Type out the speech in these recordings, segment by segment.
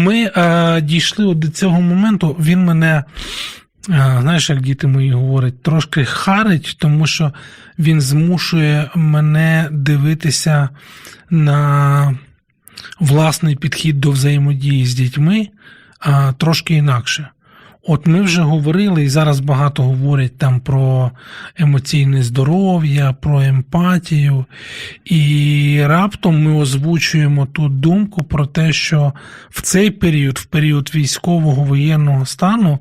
Ми е, дійшли от до цього моменту. Він мене, е, знаєш, як діти мої говорять, трошки харить, тому що він змушує мене дивитися на власний підхід до взаємодії з дітьми е, трошки інакше. От ми вже говорили, і зараз багато говорять там про емоційне здоров'я, про емпатію. І раптом ми озвучуємо ту думку про те, що в цей період, в період військового воєнного стану,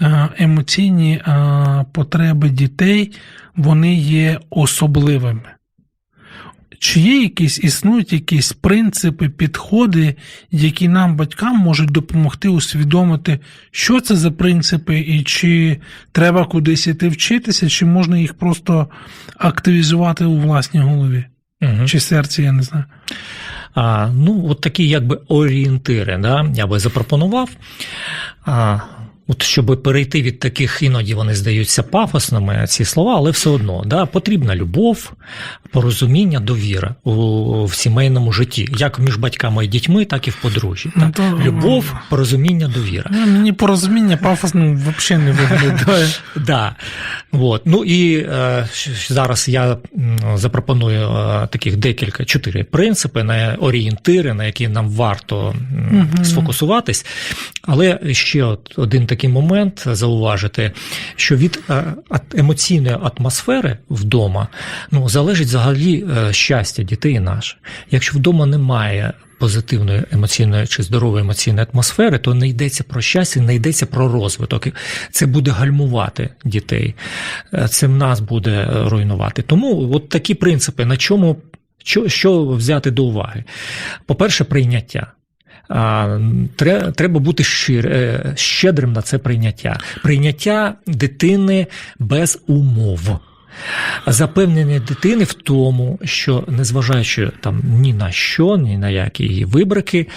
е, емоційні е, потреби дітей вони є особливими. Чи є якісь існують якісь принципи, підходи, які нам, батькам, можуть допомогти усвідомити, що це за принципи, і чи треба кудись іти вчитися, чи можна їх просто активізувати у власній голові, Угу. чи серці, я не знаю. А, ну, от такі якби орієнтири, да, я би запропонував. А, От щоб перейти від таких, іноді вони здаються пафосними ці слова, але все одно да, потрібна любов, порозуміння, довіра у, в сімейному житті, як між батьками і дітьми, так і в подружжі. Ну, то- Любов, порозуміння, довіра. Ну, Мені порозуміння пафосно взагалі не виглядає. Да. Вот. Ну і е, зараз я запропоную е, таких декілька чотири принципи, на орієнтири, на які нам варто Мгм. сфокусуватись. Але ще от один такий момент зауважити, що від е, емоційної атмосфери вдома ну, залежить взагалі е, щастя дітей наше. Якщо вдома немає позитивної емоційної чи здорової емоційної атмосфери, то не йдеться про щастя, не йдеться про розвиток. Це буде гальмувати дітей, Е, це в нас буде руйнувати. Тому от такі принципи, на чому що, що взяти до уваги? По-перше, прийняття. Треба бути е, щедрим на це прийняття. Прийняття дитини без умов. Запевнення дитини в тому, що незважаючи там ні на що, ні на які її вибрики,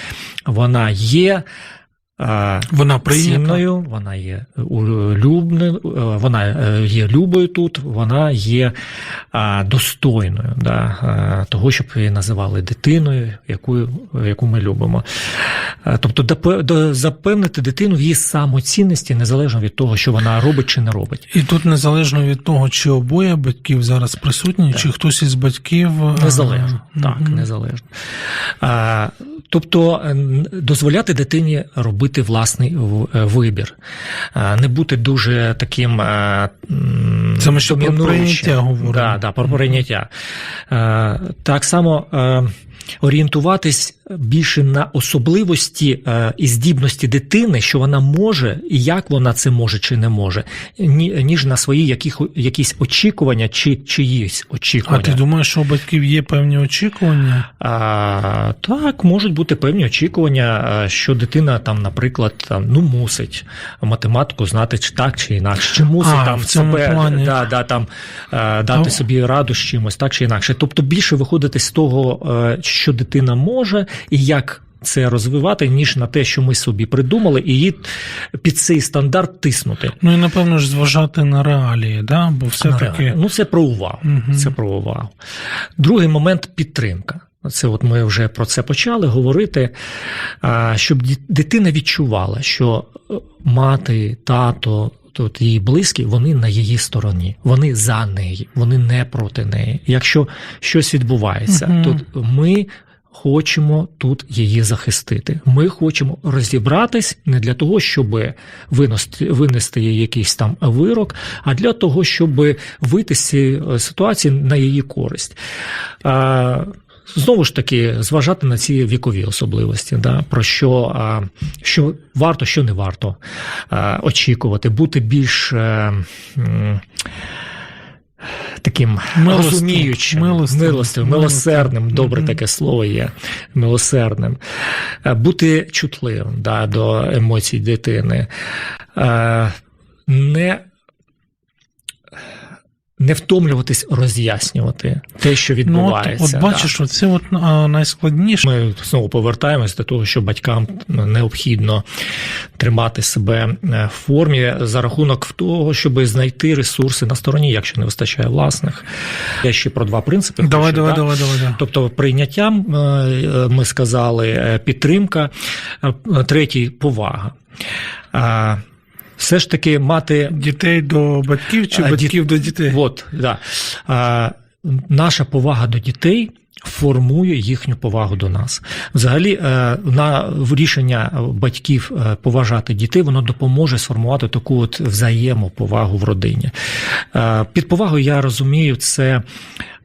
вона є. Вона цінною, вона є улюбною, вона е, є любою тут, вона є достойною да, того, щоб її називали дитиною, яку, яку ми любимо. А, Тобто запевнити дитину в її самоцінності незалежно від того, що вона робить чи не робить. І тут незалежно від того, чи обоє батьків зараз присутні, Так. чи хтось із батьків. е, Незалежно, так, мгм. незалежно. А, тобто дозволяти дитині робити власний е, вибір, не бути дуже таким. Це ми ще про прийняття говоримо. Да, да, про прийняття. Так само. е, Орієнтуватись більше на особливості е, і здібності дитини, що вона може і як вона це може чи не може, ні- ніж на свої яких, якісь очікування чи чиїсь очікування. А ти думаєш, що у батьків є певні очікування? А, так, можуть бути певні очікування, що дитина там, наприклад, там, ну мусить математику знати чи так чи інакше, чи мусить А, там в цьому себе плані. да, да, там, е, дати А- собі раду з чимось, так чи інакше. Тобто більше виходити з того, е, що дитина може і як. Це розвивати, ніж на те, що ми собі придумали, і її під цей стандарт тиснути. Ну і напевно ж зважати на реалії, да? бо все-таки. Ну, це про увагу. Мгм. Це про увагу. Другий момент підтримка. Це от ми вже про це почали говорити, щоб дитина відчувала, що е, мати, тато, тут її близькі, вони на її стороні, вони за неї, вони не проти неї. Якщо щось відбувається, Мгм. то ми. Хочемо тут її захистити. Ми хочемо розібратись не для того, щоб винести, винести їй якийсь там вирок, а для того, щоб вийти з цієї е, ситуації на її користь. Знову ж таки, зважати на ці вікові особливості, да, про що, що варто, що не варто очікувати, бути більш е, таким розуміючим, милостивим, милостивим. милосердним, добре таке слово є, милосердним, Е, бути чутливим да, до емоцій дитини, Е, не не втомлюватись роз'яснювати те, що Ну, от, відбувається. от бачиш, оце от найскладніше. Ми знову повертаємось до того, що батькам необхідно тримати себе е, в формі за рахунок того, щоб знайти ресурси на стороні, якщо не вистачає власних. Я ще про два принципи. Давай, хочу, давай, да? давай, давай, давай. Тобто прийняттям е, ми сказали е, підтримка, е, третій повага. Все ж таки мати Дітей до батьків чи А, батьків до дітей? От, да. а, наша повага до дітей. Формує їхню повагу до нас. Взагалі, е, на рішення батьків е, поважати дітей, воно допоможе сформувати таку от взаємоповагу в родині. Е, Під повагою я розумію, це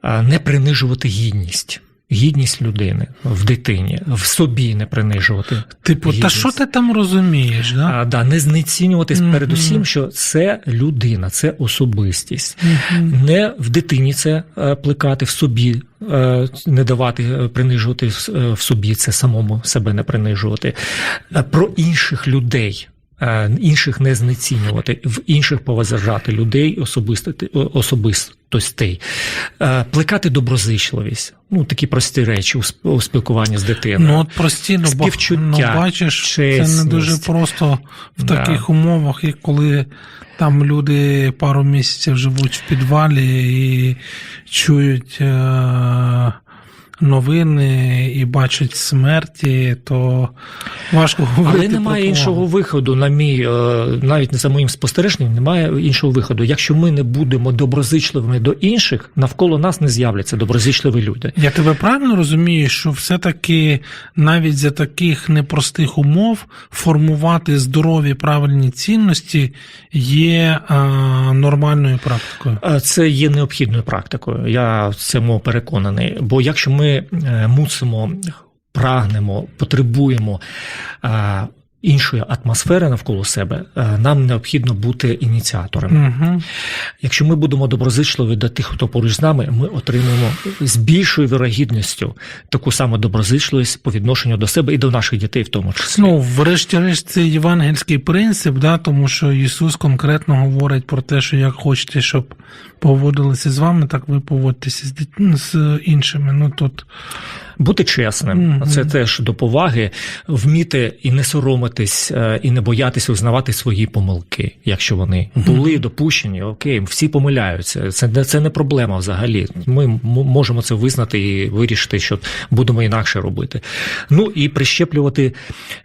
не принижувати гідність. Гідність людини в дитині, в собі не принижувати. Типу, та що ти там розумієш? Да? А, да, не знецінюватись Мгм. передусім, що це людина, це особистість. Мгм. Не в дитині це е, плекати в собі, е, не давати е, принижувати в- собі, це самому себе не принижувати. Про інших людей. Інших не знецінювати, в інших поважати людей, особисто- особистостей, Е, плекати доброзичливість. Ну, такі прості речі у спілкуванні з дитиною. Ну, от прості, ну, Співчуття, ну, бачиш, це не дуже просто в Да. таких умовах, як коли там люди пару місяців живуть в підвалі і чують е- новини і бачать смерті, то важко говорити. Але немає про іншого виходу, на мій, е, навіть не за моїм спостереженням, немає іншого виходу. Якщо ми не будемо доброзичливими до інших, навколо нас не з'являться доброзичливі люди. Я тебе правильно розумію, що все-таки навіть за таких непростих умов формувати здорові правильні цінності є е, нормальною практикою. Е, Це є необхідною практикою. Я в цьому переконаний. Бо якщо ми е, мусимо, прагнемо, потребуємо іншої атмосфери навколо себе, е, нам необхідно бути ініціаторами. Угу. Якщо ми будемо доброзичливі до тих, хто поруч з нами, ми отримаємо з більшою вірогідністю таку саму доброзичливість по відношенню до себе і до наших дітей, в тому числі. Ну, врешті-решт, це євангельський принцип, да, тому що Ісус конкретно говорить про те, що як хочете, щоб поводилися з вами, так ви поводьтеся з, дит- з іншими. Ну тут Бути чесним, Мгм. це теж до поваги, вміти і не соромитись, е, і не боятися узнавати свої помилки, якщо вони були допущені. Окей, всі помиляються. Це не це не проблема взагалі. Ми можемо це визнати і вирішити, що будемо інакше робити. Ну і прищеплювати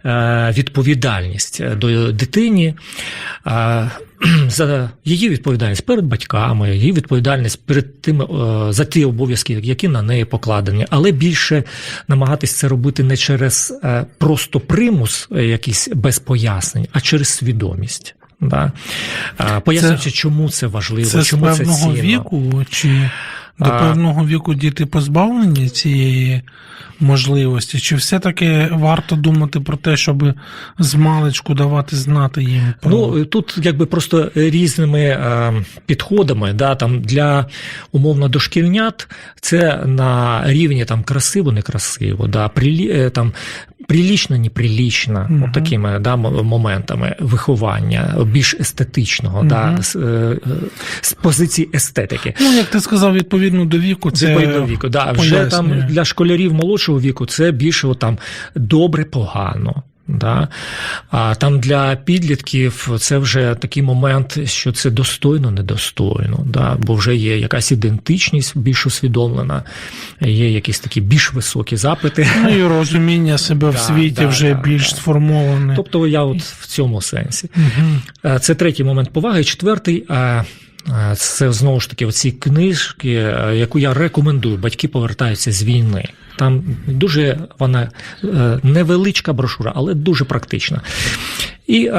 е, відповідальність до дитині. За її відповідальність перед батьками, її відповідальність перед тими е, за ті обов'язки, які на неї покладені, але більше намагатись це робити не через е, просто примус, е, якийсь без пояснень, а через свідомість. Да? Пояснюючи, чому це важливо, це з чому це цінно. віку, чи до певного віку діти позбавлені цієї можливості, чи все-таки варто думати про те, щоб з маличку давати знати їм про Ну тут якби просто різними е, підходами, да, там для умовно дошкільнят це на рівні там красиво, некрасиво, да, прилі, е, там прилічно, неприлічно, Мгм. от такими да, моментами виховання більш естетичного, Мгм. да, з, е, з позиції естетики. Ну, як ти сказав, відповідно до віку, це Відповідно віку. Да. Вже там для школярів молодшого віку це більше там добре, погано. Да? А там для підлітків це вже такий момент, що це достойно, недостойно, да? бо вже є якась ідентичність більш усвідомлена, є якісь такі більш високі запити. Ну і розуміння себе в світі да, вже да, більш да. сформоване. Тобто я от в цьому сенсі. Е, Це третій момент поваги. Четвертий. Е, Це знову ж таки оці книжки, е, яку я рекомендую. Батьки повертаються з війни. Там дуже вона е, невеличка брошура, але дуже практична. І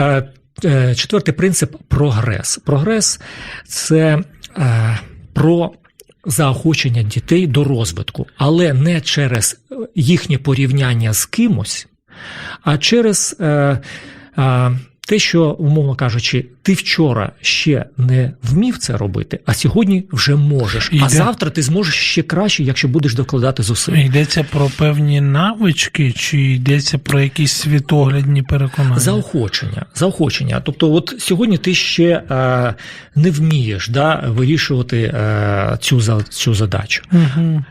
четвертий принцип прогрес. Прогрес це про заохочення дітей до розвитку, але не через їхнє порівняння з кимось, а через те, що, умовно кажучи, ти вчора ще не вмів це робити, а сьогодні вже можеш. Йде. А завтра ти зможеш ще краще, якщо будеш докладати зусиль. Йдеться про певні навички, чи йдеться про якісь світоглядні переконання? Заохочення, заохочення. Тобто, от сьогодні ти ще е, не вмієш да, вирішувати е, цю, цю задачу. Угу.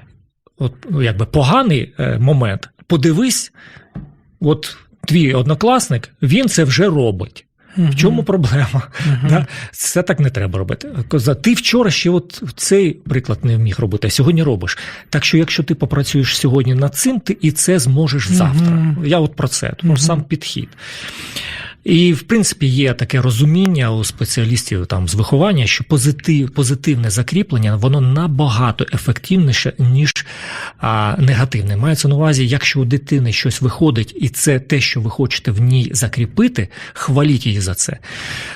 От, ну, якби поганий е, момент. Подивись, от твій однокласник, він це вже робить. В чому проблема? Да? Це так не треба робити. Коза, ти вчора ще от цей приклад не міг робити, а сьогодні робиш. Так що, якщо ти попрацюєш сьогодні над цим, ти і це зможеш завтра. Мгм. Я от про це, про uh -huh. сам підхід. І, в принципі, є таке розуміння у спеціалістів там з виховання, що позитив, позитивне закріплення воно набагато ефективніше, ніж а, негативне. Мається на увазі, якщо у дитини щось виходить, і це те, що ви хочете в ній закріпити, хваліть її за це.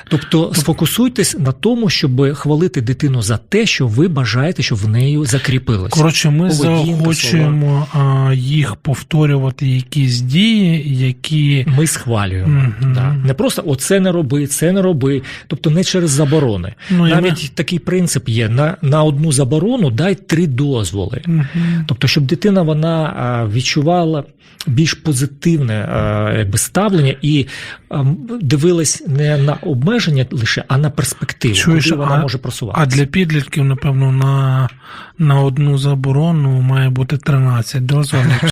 Тобто сфокусуйтесь на тому, щоб хвалити дитину за те, що ви бажаєте, щоб в неї закріпилося. Коротше, ми Поведінка, заохочуємо а, їх повторювати якісь дії, які. Ми схвалюємо. Мгм. Да. Не просто оце не роби, це не роби. Тобто не через заборони. Ну, Навіть такий принцип є: на, на одну заборону дай три дозволи. Мгм. Тобто, щоб дитина вона відчувала більш позитивне якби, ставлення і дивилась не на обмеження лише, а на перспективу, Чуєш, куди вона а- може А для підлітків, напевно, на, на одну заборону має бути 13 дозволів.